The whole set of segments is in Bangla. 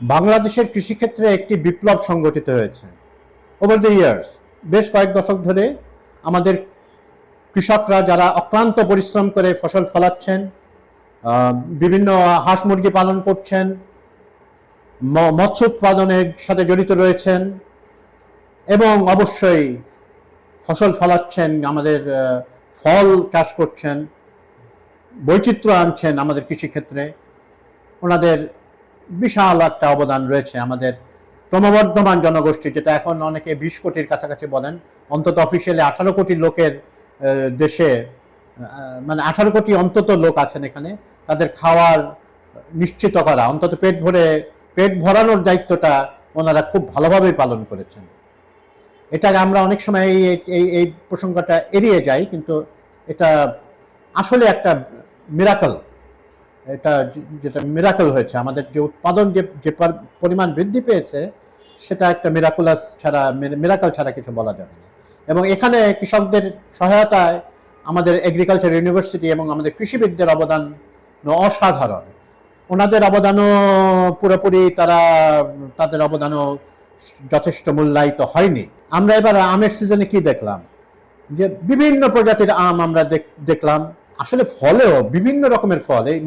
বাংলাদেশের কৃষিক্ষেত্রে একটি বিপ্লব সংগঠিত হয়েছে। ওভার দ্য ইয়ার্স বেশ কয়েক দশক ধরে আমাদের কৃষকরা যারা অক্লান্ত পরিশ্রম করে ফসল ফলাচ্ছেন বিভিন্ন হাঁস মুরগি পালন করছেন মৎস্য উৎপাদনের সাথে জড়িত রয়েছেন এবং অবশ্যই ফসল ফলাচ্ছেন, আমাদের ফল চাষ করছেন, বৈচিত্র্য আনছেন আমাদের কৃষিক্ষেত্রে। ওনাদের বিশাল একটা অবদান রয়েছে আমাদের ক্রমবর্ধমান জনগোষ্ঠী যেটা এখন অনেকে বিশ কোটির কাছাকাছি বলেন। অন্তত অফিসিয়ালি আঠারো কোটি লোকের দেশে মানে আঠারো কোটি অন্তত লোক আছেন এখানে। তাদের খাওয়ার নিশ্চিত করা, অন্তত পেট ভরে, পেট ভরানোর দায়িত্বটা ওনারা খুব ভালোভাবেই পালন করেছেন। এটা আমরা অনেক সময় এই এই এই প্রসঙ্গটা এড়িয়ে যাই, কিন্তু এটা আসলে একটা মিরাকল এটা যেটা মিরাকল হয়েছে, আমাদের যে উৎপাদন যে যে পরিমাণ বৃদ্ধি পেয়েছে, সেটা একটা মিরাকুলাস ছাড়া মিরাকল ছাড়া কিছু বলা যাবে না। এবং এখানে কৃষকদের সহায়তায় আমাদের এগ্রিকালচার ইউনিভার্সিটি এবং আমাদের কৃষিবিদদের অবদান অসাধারণ। ওনাদের অবদানও পুরোপুরি তারা, তাদের অবদানও যথেষ্ট মূল্যায়িত হয়নি। আমরা এবার আমের সিজনে কি দেখলাম? যে বিভিন্ন প্রজাতির আম আমরা দেখলাম। আসলে ফলেও বিভিন্ন রকমের ফল। এই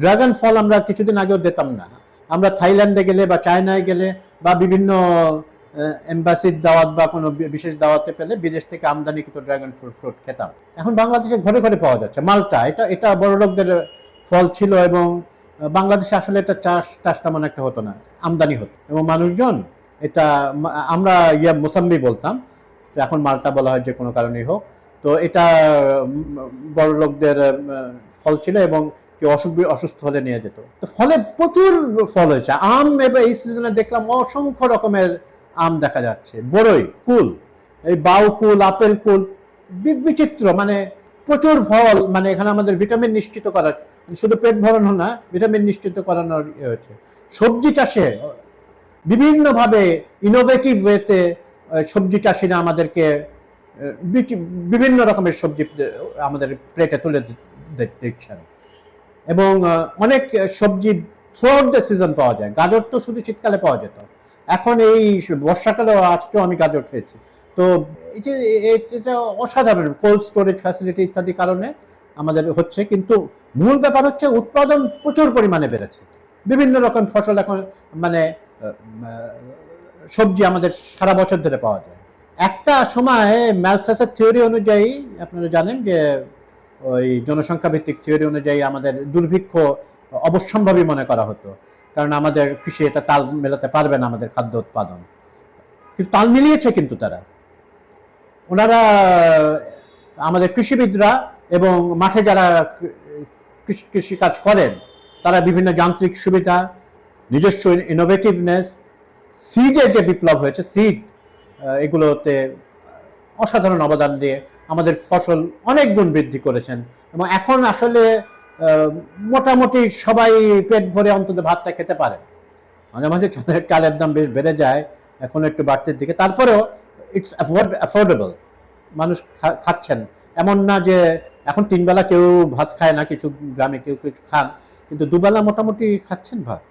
ড্রাগন ফল আমরা কিছুদিন আগেও দেখতাম না। আমরা থাইল্যান্ডে গেলে বা চায়নায় গেলে বা বিভিন্ন এম্বাসির দাওয়াত বা কোনো বিশেষ দাওয়াতে পেলে বিদেশ থেকে আমদানিকৃত ড্রাগন ফ্রুট ফ্রুট খেতাম। এখন বাংলাদেশে ঘরে ঘরে পাওয়া যাচ্ছে। মালটা, এটা এটা বড় লোকদের ফল ছিল এবং বাংলাদেশে আসলে এটা চাষ চাষ তেমন একটা হতো না। আমদানি হতো। এবং মানুষজন এটা, আমরা ইয়া মোসাম্বি বলতাম, এখন মালটা বলা হয় যে কোনো কারণেই হোক তো এটা বড় লোকদের ফল ছিল এবং কেউ অসুখ অসুস্থ হলে নিয়ে যেত। তো ফলে প্রচুর ফল হয়েছে। আম এবার এই সিজনে দেখলাম অসংখ্য রকমের আম দেখা যাচ্ছে। বড়ই কুল, এই বাউ কুল, আপেল কুল বিচিত্র মানে প্রচুর ফল মানে এখানে আমাদের ভিটামিন নিশ্চিত করার শুধু পেট ভরানো না, ভিটামিন নিশ্চিত করানোর ইয়ে হয়েছে। সবজি চাষে বিভিন্নভাবে ইনোভেটিভ ওয়েতে সবজি চাষিরা আমাদেরকে বিভিন্ন রকমের সবজি আমাদের প্লেটে তুলে দিচ্ছেন। এবং অনেক সবজি থ্রু আউট দ্য সিজন পাওয়া যায়। গাজর তো শুধু শীতকালে পাওয়া যেত। এখন এই বর্ষাকালেও আজকেও আমি গাজর খেয়েছি। তো এই যে এটা অসাধারণ কোল্ড স্টোরেজ ফ্যাসিলিটি ইত্যাদি কারণে আমাদের হচ্ছে, কিন্তু মূল ব্যাপার হচ্ছে উৎপাদন প্রচুর পরিমাণে বেড়েছে। বিভিন্ন রকম ফসল এখন মানে সবজি আমাদের সারা বছর ধরে পাওয়া যায়। একটা সময় ম্যালথাসের থিওরি অনুযায়ী, আপনারা জানেন যে ওই জনসংখ্যা ভিত্তিক থিওরি অনুযায়ী আমাদের দুর্ভিক্ষ অবশ্যম্ভাবী মনে করা হতো। কারণ আমাদের কৃষি এটা তাল মেলাতে পারবে না আমাদের খাদ্য উৎপাদন। কিন্তু তাল মিলিয়েছে কিন্তু তারা। ওনারা, আমাদের কৃষিবিদরা এবং মাঠে যারা কৃষি- কৃষিকাজ করেন, তারা বিভিন্ন যান্ত্রিক সুবিধা, নিজস্ব ইনোভেটিভনেস সিডের যে বিপ্লব হয়েছে সিড এগুলোতে অসাধারণ অবদান দিয়ে আমাদের ফসল অনেক গুণ বৃদ্ধি করেছেন। এবং এখন আসলে মোটামুটি সবাই পেট ভরে অন্তত ভাতটা খেতে পারে। মাঝে মাঝে চালের চালের দাম বেশ বেড়ে যায়, এখন একটু বাড়তির দিকে। তারপরেও ইটস অ্যাফোর্ড অ্যাফোর্ডেবল মানুষ খাচ্ছেন। এমন না যে এখন তিনবেলা কেউ ভাত খায় না, কিছু গ্রামে কেউ কিছু খান, কিন্তু দুবেলা মোটামুটি খাচ্ছেন ভাত।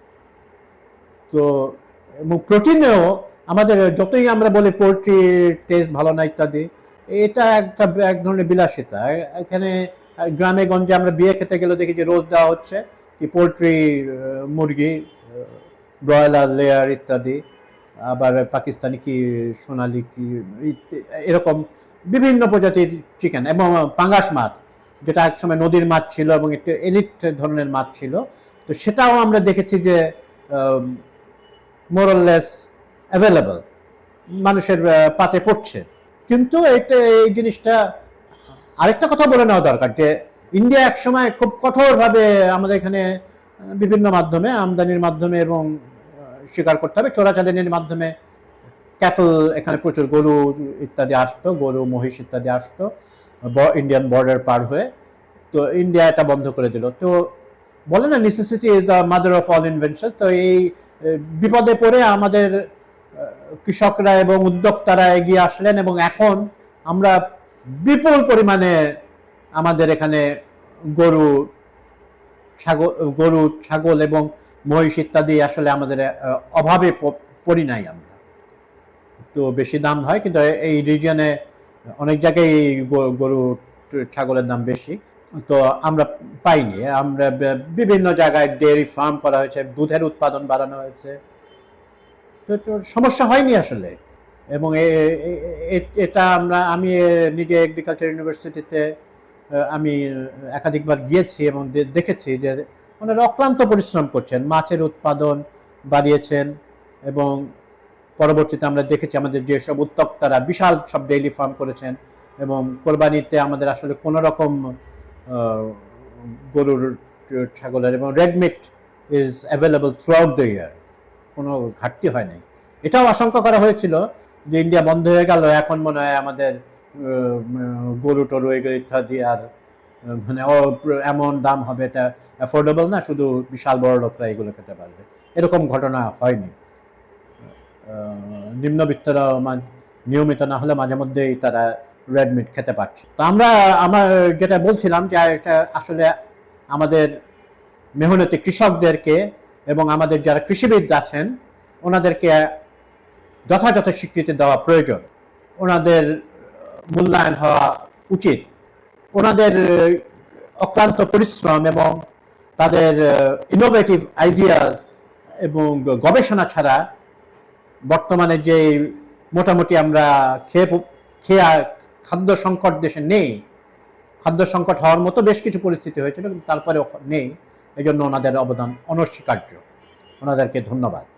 তো, এবং প্রোটিনেও আমাদের যতই আমরা বলি পোলট্রি টেস্ট ভালো না ইত্যাদি, এটা একটা এক ধরনের বিলাসিতা। এখানে গ্রামে গঞ্জে আমরা বিয়ে খেতে গেলে দেখি যে রোজ দেওয়া হচ্ছে কি পোলট্রি মুরগি ব্রয়লার লেয়ার ইত্যাদি, আবার পাকিস্তানি কি, সোনালি কি এরকম বিভিন্ন প্রজাতির চিকেন এবং পাঙ্গাস মাছ, যেটা একসময় নদীর মাছ ছিল এবং একটু এলিট ধরনের মাছ ছিল। তো সেটাও আমরা দেখেছি যে মোরললেস অ্যাভেলেবল মানুষের পাতে পড়ছে। কিন্তু এটা, এই জিনিসটা, আরেকটা কথা বলে নেওয়া দরকার যে ইন্ডিয়া একসময় খুব কঠোরভাবে আমাদের এখানে বিভিন্ন মাধ্যমে, আমদানির মাধ্যমে এবং স্বীকার করতে হবে। চোরাচালানির মাধ্যমে ক্যাটল এখানে প্রচুর, গরু ইত্যাদি আসতো, গরু, মহিষ ইত্যাদি আসতো ইন্ডিয়ান বর্ডার পার হয়ে। তো ইন্ডিয়া এটা বন্ধ করে দিল। তো বলে না necessity is the mother of all invention তো এই বিপদে পড়ে আমাদের কৃষকরা এবং উদ্যোক্তারা এগিয়ে আসলেন এবং এখন আমরা বিপুল পরিমাণে আমাদের এখানে গরু, ছাগল গরু, ছাগল এবং মহিষ ইত্যাদি আসলে আমাদের অভাবে পড়ি নাই আমরা। তো বেশি দাম হয়, কিন্তু এই রিজিয়নে অনেক জায়গায় এই গরু, ছাগলের দাম বেশি। তো আমরা পাইনি। আমরা বিভিন্ন জায়গায় ডেয়ারি ফার্ম করা হয়েছে, দুধের উৎপাদন বাড়ানো হয়েছে। তো সমস্যা হয়নি আসলে? এবং এটা আমরা, আমি নিজে এগ্রিকালচার ইউনিভার্সিটিতে আমি একাধিকবার গিয়েছি এবং দেখেছি যে ওনারা অক্লান্ত পরিশ্রম করছেন। মাছের উৎপাদন বাড়িয়েছেন এবং পরবর্তীতে আমরা দেখেছি আমাদের যেসব উদ্যোক্তারা বিশাল সব ডেইলি ফার্ম করেছেন এবং কোরবানিতে আমাদের আসলে কোনো রকম গরুর ছাগলের এবং red meat is available throughout the year কোনো ঘাটতি হয় নাই। এটাও আশঙ্কা করা হয়েছিল যে ইন্ডিয়া বন্ধ হয়ে গেল, এখন মনে হয় আমাদের গরু টরু এগুলো ইত্যাদি আর মানে এমন দাম হবে এটা অ্যাফোর্ডেবল না, শুধু বিশাল বড় লোকরা এগুলো খেতে পারবে। এরকম ঘটনা হয়নি। নিম্নবিত্তরা নিয়মিত না হলে মাঝে মধ্যেই তারা রেডমিট খেতে পারছে। তো আমরা, আমার যেটা বলছিলাম যে এটা আসলে আমাদের মেহনতি কৃষকদেরকে এবং আমাদের যারা কৃষিবিদ আছেন, ওনাদেরকে যথাযথ স্বীকৃতি দেওয়া প্রয়োজন। ওনাদের মূল্যায়ন হওয়া উচিত। ওনাদের অক্লান্ত পরিশ্রম এবং তাদের ইনোভেটিভ আইডিয়াস এবং গবেষণা ছাড়া বর্তমানে যে মোটামুটি আমরা খেয়ে খেয়ে খাদ্য সংকট দেশে নেই। খাদ্য সংকট হওয়ার মতো বেশ কিছু পরিস্থিতি হয়েছিল, কিন্তু তারপরে নেই। এই জন্য ওনাদের অবদান অনস্বীকার্য। ওনাদেরকে ধন্যবাদ।